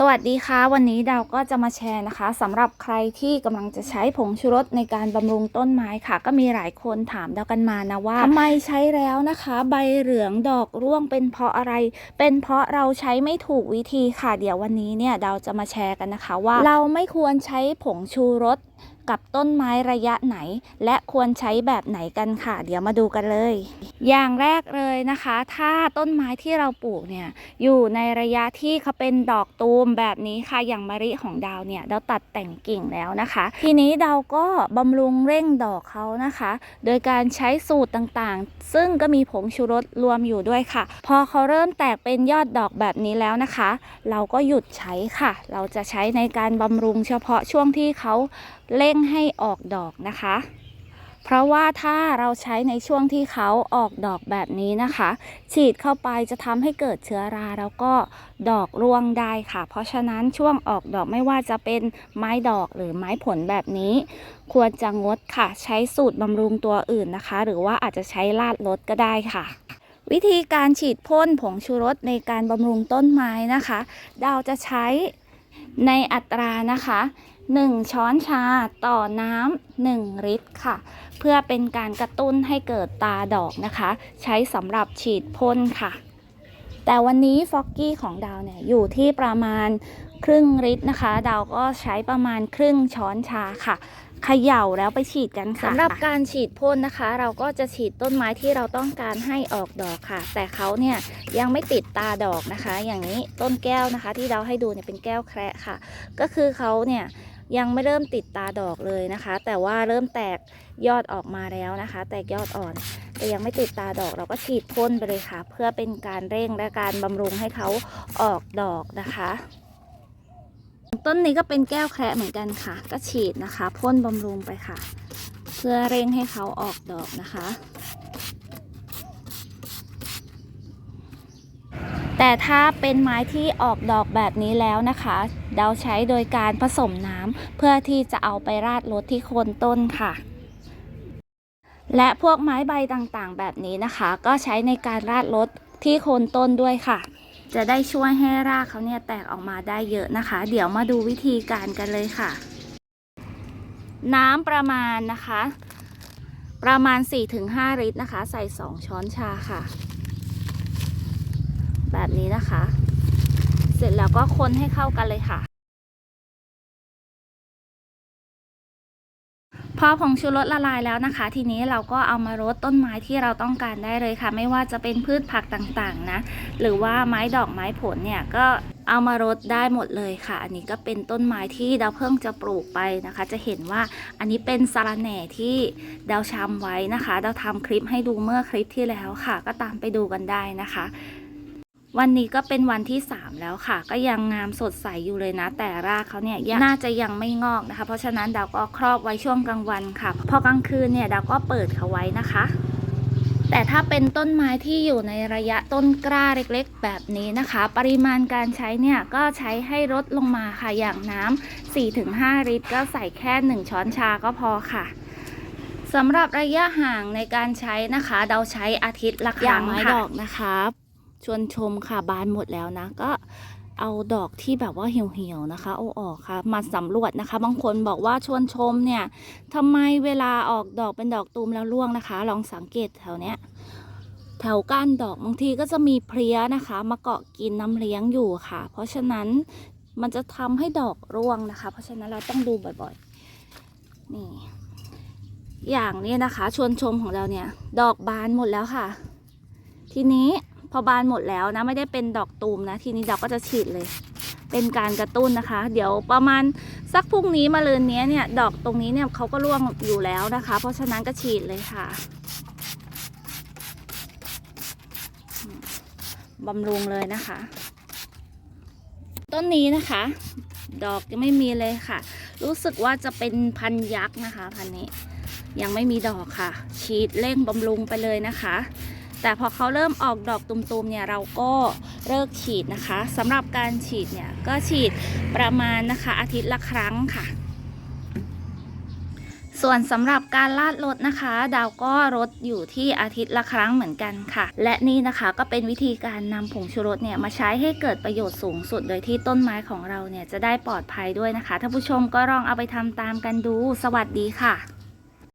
สวัสดีค่ะ วันนี้ดาวก็จะมาแชร์นะคะสำหรับใครที่กำลังจะใช้ผงชูรสในการบำรุงต้นไม้ค่ะ ก็มีหลายคนถามดาวกันมานะว่าทำไมใช้แล้วนะคะ ใบเหลืองดอกร่วงเป็นเพราะอะไร เป็นเพราะเราใช้ไม่ถูกวิธีค่ะ เดี๋ยววันนี้เนี่ยดาวจะมาแชร์กันนะคะว่า เราไม่ควรใช้ผงชูรส กับต้นไม้ระยะไหน และควรใช้แบบไหนกันค่ะ เดี๋ยวมาดูกันเลย อย่างแรกเลยนะคะ ถ้าต้นไม้ที่เราปลูกเนี่ยอยู่ในระยะที่เขาเป็นดอกตูมแบบนี้ค่ะ อย่างมะริของดาวเนี่ยเราตัดแต่งกิ่งแล้วนะคะ ทีนี้ดาวก็บำรุงเร่งดอกเขานะคะ โดยการใช้สูตรต่างๆ ซึ่งก็มีผงชูรสรวมอยู่ด้วยค่ะ พอเขาเริ่มแตกเป็นยอดดอกแบบนี้แล้วนะคะ เราก็หยุดใช้ค่ะ เราจะใช้ในการบำรุงเฉพาะช่วงที่เขาเร่งให้ออกดอกนะคะ เพราะว่าถ้าเราใช้ในช่วงที่เขาออกดอกแบบนี้นะคะ ฉีดเข้าไปจะทำให้เกิดเชื้อราแล้วก็ดอกร่วงได้ค่ะ เพราะฉะนั้นช่วงออกดอกไม่ว่าจะเป็นไม้ดอกหรือไม้ผลแบบนี้ ควรจะงดค่ะ ใช้สูตรบำรุงตัวอื่นนะคะ หรือว่าอาจจะใช้ลาดรถก็ได้ค่ะวิธีการฉีดพ่นผงชูรสในการบำรุงต้นไม้นะคะ ดาวจะใช้ ในอัตรานะคะ 1 ช้อนชาต่อน้ำ1ลิตรค่ะ เพื่อเป็นการกระตุ้นให้เกิดตาดอกนะคะ ใช้สำหรับฉีดพ่นค่ะ แต่วันนี้ฟอกกี้ของดาวเนี่ยอยู่ที่ประมาณครึ่งลิตรนะคะ ดาวก็ใช้ประมาณครึ่งช้อนชาค่ะเขย่าแล้วไปฉีดกันค่ะสำหรับการฉีดพ่นนะคะ เราก็จะฉีดต้นไม้ที่เราต้องการให้ออกดอกค่ะ แต่เขาเนี่ยยังไม่ติดตาดอกนะคะ อย่างนี้ต้นแก้วนะคะ ที่เราให้ดูเนี่ยเป็นแก้วแคระค่ะ ก็คือเขาเนี่ยยังไม่เริ่มติดตาดอกเลยนะคะ แต่ว่าเริ่มแตกยอดออกมาแล้วนะคะ แตกยอดอ่อน แต่ยังไม่ติดตาดอกเราก็ฉีดพ่นไปเลยค่ะ เพื่อเป็นการเร่งและการบำรุงให้เขาออกดอกนะคะ ต้นนี้ก็เป็นแก้วแคระเหมือนกันค่ะ ก็ฉีดนะคะพ่นบำรุงไปค่ะ เพื่อเร่งให้เขาออกดอกนะคะแต่ถ้าเป็นไม้ที่ออกดอกแบบนี้แล้วนะคะเดาใช้โดยการผสมน้ำเพื่อที่จะเอาไปราดรดที่โคนต้นค่ะ และพวกไม้ใบต่างๆ แบบนี้นะคะ ก็ใช้ในการราดรดที่โคนต้นด้วยค่ะ จะได้ช่วยให้รากเขาเนี่ยแตกออกมาได้เยอะนะคะ เดี๋ยวมาดูวิธีการกันเลยค่ะ น้ำประมาณนะคะ ประมาณ 4-5 ลิตรนะคะ ใส่ 2 ช้อนชาค่ะ แบบนี้นะคะ เสร็จแล้วก็คนให้เข้ากันเลยค่ะ พอผงชูรสละลายแล้วนะคะ ทีนี้เราก็เอามารดต้นไม้ที่เราต้องการได้เลยค่ะ ไม่ว่าจะเป็นพืชผักต่างๆนะหรือว่าไม้ดอกไม้ผลเนี่ยก็เอามารดได้หมดเลยค่ะ อันนี้ก็เป็นต้นไม้ที่ดาวเพิ่งจะปลูกไปนะคะ จะเห็นว่าอันนี้เป็นสาระแหน่ที่ดาวชำไว้นะคะ ดาวทำคลิปให้ดูเมื่อคลิปที่แล้วค่ะ ก็ตามไปดูกันได้นะคะ วันนี้ก็เป็นวันที่ 3 แล้วค่ะ ก็ยังงามสดใสอยู่เลยนะ แต่รากเขาเนี่ยน่าจะยังไม่งอกนะคะ เพราะฉะนั้นดาวก็ครอบไว้ช่วงกลางวันค่ะ พอกลางคืนเนี่ยดาวก็เปิดเขาไว้นะคะแต่ถ้าเป็นต้นไม้ที่อยู่ในระยะต้นกล้าเล็กๆ แบบนี้นะคะ ปริมาณการใช้เนี่ยก็ใช้ให้ลดลงมาค่ะอย่างน้ำ4-5 ลิตร ก็ใส่แค่ 1 ช้อนชาก็พอค่ะสำหรับระยะห่างในการใช้นะคะ เราใช้อาทิตย์ละครั้งไม้ดอกนะคะ ชวนชมค่ะบานหมดแล้วนะก็เอาดอกที่แบบว่าเหี่ยวๆนะคะเอาออกค่ะมาสำรวจนะคะ บางคนบอกว่าชวนชมเนี่ยทำไมเวลาออกดอกเป็นดอกตูมแล้วร่วงนะคะ ลองสังเกตแถวเนี้ยแถวก้านดอกบางทีก็จะมีเพลี้ยนะคะ มาเกาะกินน้ำเลี้ยงอยู่ค่ะ เพราะฉะนั้นมันจะทำให้ดอกร่วงนะคะ เพราะฉะนั้นเราต้องดูบ่อยๆนี่อย่างนี้นะคะ ชวนชมของเราเนี่ย ดอกบานหมดแล้วค่ะ ทีนี้ พอบานหมดแล้วนะ ไม่ได้เป็นดอกตูมนะ ทีนี้เราก็จะฉีดเลย เป็นการกระตุ้นนะคะ เดี๋ยวประมาณสักพรุ่งนี้มาเรือนนี้เนี่ย ดอกตรงนี้เนี่ยเขาก็ร่วงอยู่แล้วนะคะ เพราะฉะนั้นก็ฉีดเลยค่ะบำรุงเลยนะคะ ต้นนี้นะคะ ดอกยังไม่มีเลยค่ะ รู้สึกว่าจะเป็นพันยักษ์นะคะ พันนี้ ยังไม่มีดอกค่ะ ฉีดเร่งบำรุงไปเลยนะคะ แต่พอเขาเริ่มออกดอกตุ่มๆเนี่ยเราก็เลิกฉีดนะคะสำหรับการฉีดเนี่ยก็ฉีดประมาณนะคะอาทิตย์ละครั้งค่ะ ส่วนสำหรับการลาดรถนะคะ ดาวก็รดอยู่ที่อาทิตย์ละครั้งเหมือนกันค่ะ และนี่นะคะก็เป็นวิธีการนำผงชูรสเนี่ยมาใช้ให้เกิดประโยชน์สูงสุด โดยที่ต้นไม้ของเราเนี่ยจะได้ปลอดภัยด้วยนะคะท่านผู้ชมก็ลองเอาไปทำตามกันดู สวัสดีค่ะ